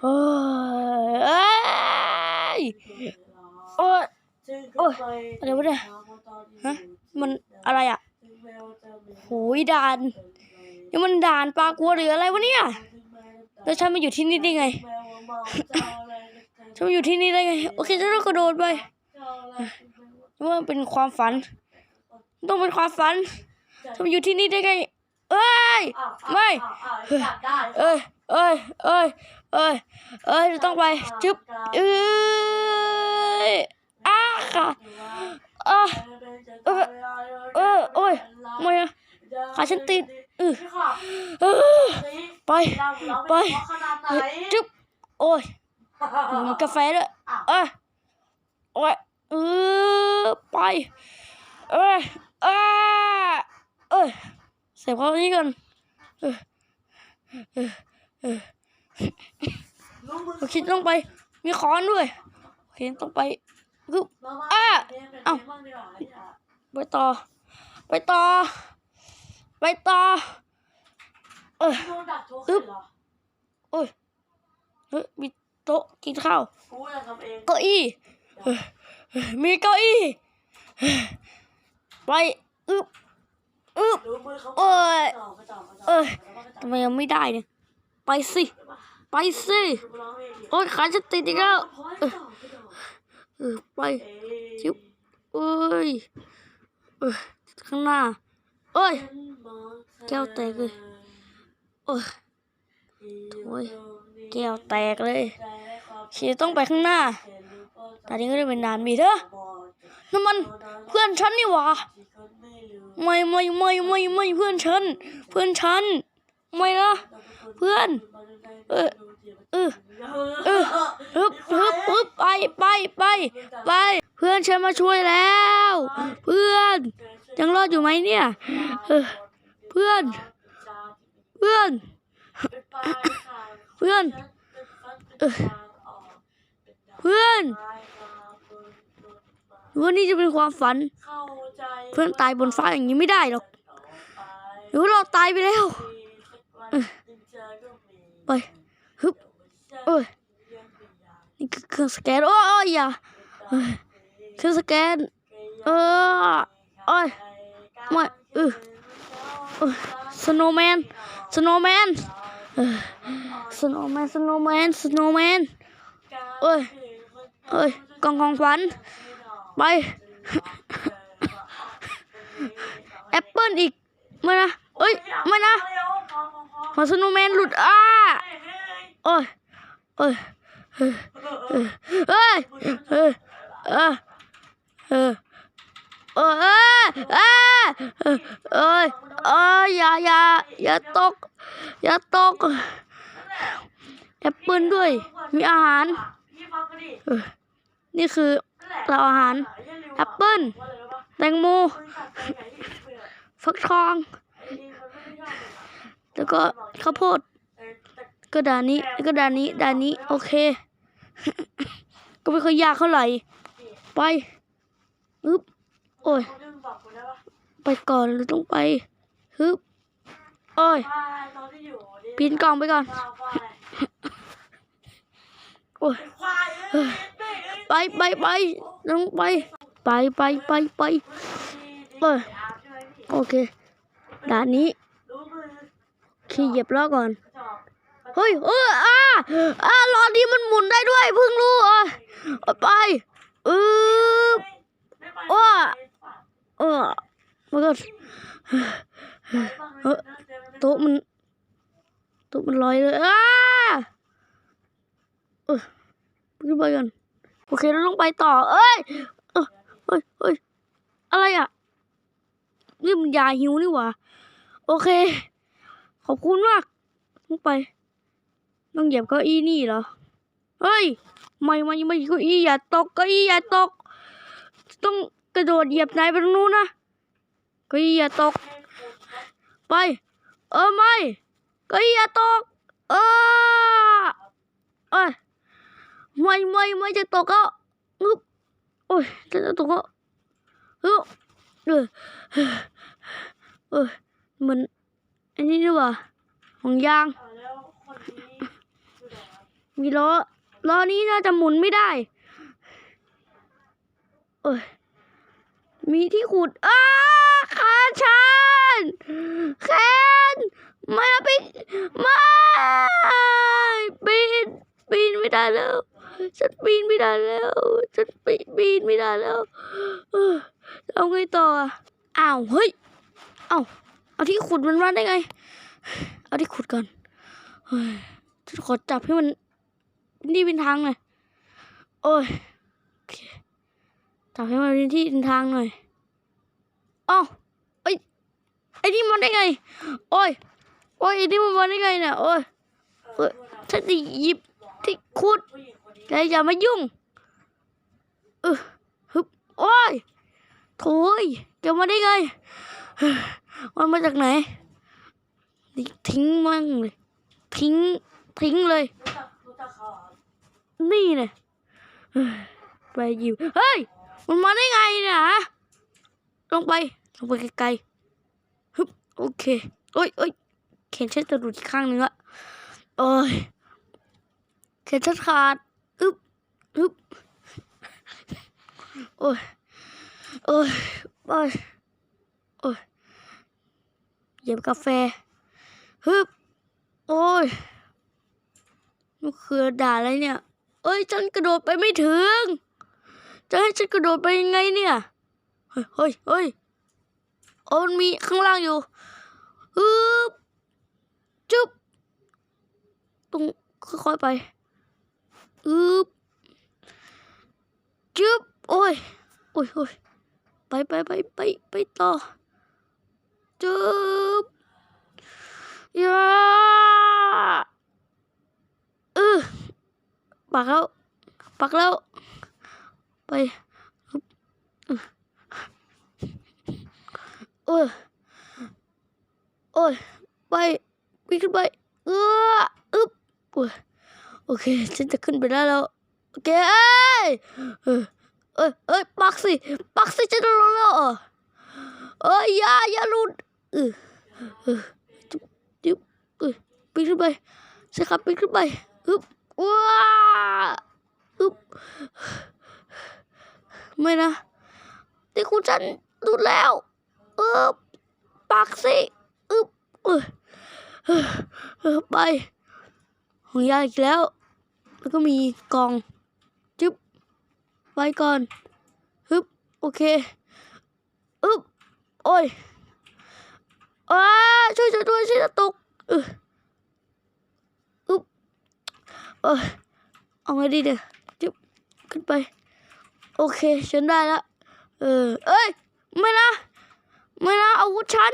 เฮ้ยเอ้ยโอ้ยโอ้ยอะไรวะเนี่ยฮะมันอะไรอะโหยด่านนี่มันด่านปลากลัวหรืออะไรวะเนี่ยแล้วฉันมาอยู่ที่นี่ได้ไงฉันมาอยู่ที่นี่ได้ไง โอเคฉันต้องกระโดดไปว่ามันเป็นความฝัน ต้องเป็นความฝันฉันมาอยู่ที่นี่ได้ไง เอ้ยไม่เอ้ย เอ้ยเอ้ยเอ้ยเอ้ยต้องไปจึ๊บเอ้ยอ้าค่ะอะเออเออโอ้ยไม่อะขาฉันติดเออเออไปไปเฮ้ยจึ๊บโอ้ยมีกาแฟด้วยเอ้ยโอ้ยเออไปเอ้ยเอ้ยเอ้ยเสพเขานี้ก่อนเออ เออคิดลงไป มีค้อนด้วยเห็นต้องไปรึบอ้าเอ้าไปต่อ ไปต่อ ไปต่อ เออรึบโอ้ยเฮ้ยมีโต๊ะกินข้าวเก้าอี้มีเก้าอี้ไปอึ๊บอึ๊บเอ้ยเออทำไมยังไม่ได้เนี่ย ไปสิ ไปสิโอ้ยขาจะติดอีกแล้วพออไปจ่อเออไปเอ้ยจิ๊บโอ้ยเออข้างหน้าโอ้ยแก้วแตกเลยโอ้ยโอ้ยแก้วแตกเลยขี่ต้องไปข้างหน้าตอนนี้ก็ได้เป็นนานมีเถอะนั่นมันเพื่อนฉันนี่หว่าไม่ไม่ไม่ไม่ไม่เพื่อนฉัน เพื่อนฉัน ไม่นะ เพื่อน เออเออเออฮึบฮึบฮึบไปไปไปไป เพื่อนฉันมาช่วยแล้ว เพื่อนยังรอดอยู่ไหมเนี่ยเพื่อน เพื่อน เพื่อนเพื่อนว่านี่จะเป็นความฝัน เพื่อนตายบนฟ้าอย่างนี้ไม่ได้หรอกหรือเราตายไปแล้ว ไปฮึบเอ้ยนี่คือเครื่องสแกนโอ้ยอย่าเครื่องสแกนเออโอ้ยไม่เออเออสโนว์แมนสโนว์แมนเออสโนว์แมนสโนว์แมนสโนว์แมนเอ้ยเอ้ยกองของขวัญไปแอปเปิลอีกไม่นะเอ้ยไม่นะมาสโนว์แมนหลุดอ้า โอ้ยโอ้ยเฮ้ยเฮ้ยเฮ้ยเฮ้ยเฮ้ยโอ้ยเอ้ยโอ้ยโอ้ยอย่าอย่าอย่าตก อย่าตกแอปเปิลด้วย มีอาหาร นี่คือเราอาหารแอปเปิลแตงโมฟักทอง แล้วก็ข้าวโพด ก็ด่านนี้ก็ด่านนี้ด่านนี้ โอเค ก็ไม่ค่อยยากเท่าไหร่ ไปฮึบโอ้ย ไปก่อนเราต้องไปฮึบโอ้ยปีนกล่องไปก่อน โอ้ยไปไปไปต้องไป ไปไปไปไปเออโอเคด่านนี้ขี่เหยียบล้อก่อน เฮ้ยเอออ่าอ่าล้อนี้มันหมุนได้ด้วยเพิ่งรู้ออเอาไปเออว้าเออมันก็โต๊ะมันโต๊ะมันลอยเลยอ้าเออขึ้นไปก่อนโอเคเราต้องไปต่อ เอ้ยเออเฮ้ยเฮ้ยอะไรอะนี่มันยาหิวนี่หว่า โอเค ขอบคุณมากต้องไป ต้องเหยียบเก้าอี้นี่เหรอ เฮ้ย ไม่ไม่ไม่เก้าอี้อย่าตกเก้าอี้อย่าตก ต้องกระโดดเหยียบนายไปตรงนู้นนะเก้าอี้อย่าตก ไป เออไม่เก้าอี้อย่าตก เออเอ้ยไม่ไม่ไม่จะตกอะอึ๊บโอ้ยจะตกอะอึ๊บเออเออเหมือนอันนี้ดีกว่าของยาง มีล้อล้อนี้น่าจะหมุนไม่ได้เอ้ยมีที่ขุดอ้าขาชันแขนไม่นะปีนไม่ปีนปีนไม่ได้แล้ว ฉันปีนไม่ได้แล้วฉันปีนปีนไม่ได้แล้วเอาไงต่ออะอ้าวเฮ้ยเอาเอาที่ขุดมันมาได้ไง เอาที่ขุดก่อนเฮ้ยฉันขอจับให้มัน นี่เป็นทางหน่อย โอ้ยโอเคจับให้มันเป็นที่เป็นทางหน่อยอ้าไอ้ยไอ้นี่มันได้ไง โอ้ย โอ้ยไอ้นี่มันมาได้ไงเนี่ย โอ้ยเออฉันจะหยิบที่ขุดผู้หญิงคนนี้แกอย่ามายุ่ง เออฮึบโอ้ยโถยแกมาได้ไง มันมาจากไหน ทิ้งมั่งเลย ทิ้ง ทิ้งเลย นี่เนี่ยไปหยิบเฮ้ย มันมาได้ไงเนี่ยฮะลงไป ลงไปไกลๆฮึบโอเคโอ้ยโอ้ยเข็นฉันจะหลุดข้างนึงละโอ้ยเข็นฉันขาดอึบอึบโอ้ยโอ้ยโอ้ยโอ้ยเหยียบกาแฟฮึบโอ้ยมันคือด่าอะไรเนี่ย เอ้ยฉันกระโดดไปไม่ถึง จะให้ฉันกระโดดไปยังไงเนี่ย เฮ้ยเฮ้ยเฮ้ยโอ้มันมีข้างล่างอยู่ฮึบจุ๊บต้องค่อยๆไปอึบจุ๊บโอ้ยโอ้ยโอ้ยไปไปไปไปไปต่อจุ๊บยา ปักแล้ว ปักแล้ว ไปอึโอ้ยโอ้ยไปปีนขึ้นไป เอออึ๊บโอ้ยโอเค ฉันจะขึ้นไปได้แล้ว โอเค เอ้ยเอ้ยเอ้ยปักสิ ปักสิจะจะลงแล้วเอเอ้ยอย่าอย่าหลุดเออเออจุ๊บจุ๊บเอ้ยปีนขึ้นไปใช่ครับปีนขึ้นไปอึ๊บ ว้าอึบไม่นะที่คุณฉันหลุดแล้วเออปักสิอึบเออเออเออไปของยายอีกแล้ว แล้วก็มีกองจึ๊บไว้ก่อนฮึบโอเคอึบโอ้ยอ้าช่วยฉันด้วยฉันจะตกเอออึบ เออเอาไงดีเดี๋ยวจึ๊บขึ้นไป โอเค ฉันได้แล้ว เออ เอ้ย ไม่นะ ไม่นะอาวุธฉัน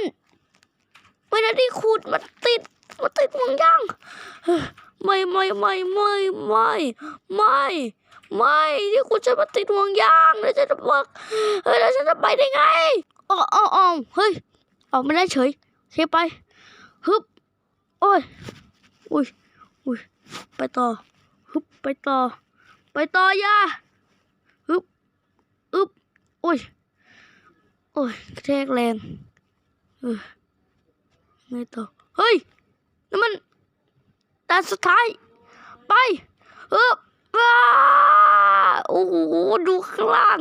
ไม่นะที่ขูดมันติดมันติดห่วงยางไม่ไม่ไม่ไม่ไม่ไม่ไม่ที่คุณจะมาติดห่วงยางแล้วจะบอกเฮ้ยแล้วฉันจะไปได้ไงอ๋ออ๋ออ๋อเฮ้ยออกไม่ได้เฉยโอเคไปฮึบโอ้ยอุ้ย อุ้ยไปต่อฮึบไปต่อ ไปต่อยาฮึบอึบโอ้ยโอ้ยกระแทกแรงเออไงต่อเฮ้ยนั่นมันด่าสุดท้าย ไปเออว้าโอ้โหดูข้างล่าง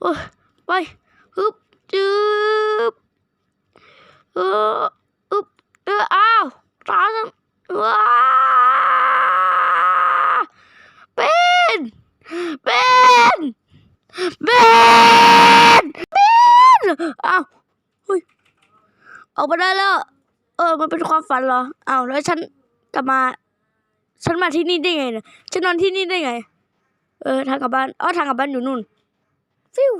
เออไปฮึบจืบเอออึบเอออ้าวตาฉันว้าเป็นเป็นเป็นเป็นอ้าวเฮ้ย ออกมาได้แล้ว เออ มันเป็นความฝันเหรออ้าวแล้วฉันกลับมา ฉันมาที่นี่ได้ไงเนี่ยฉันนอนที่นี่ได้ไง เออ ทางกลับบ้านอ๋อทางกลับบ้านอยู่นู่น ฟิว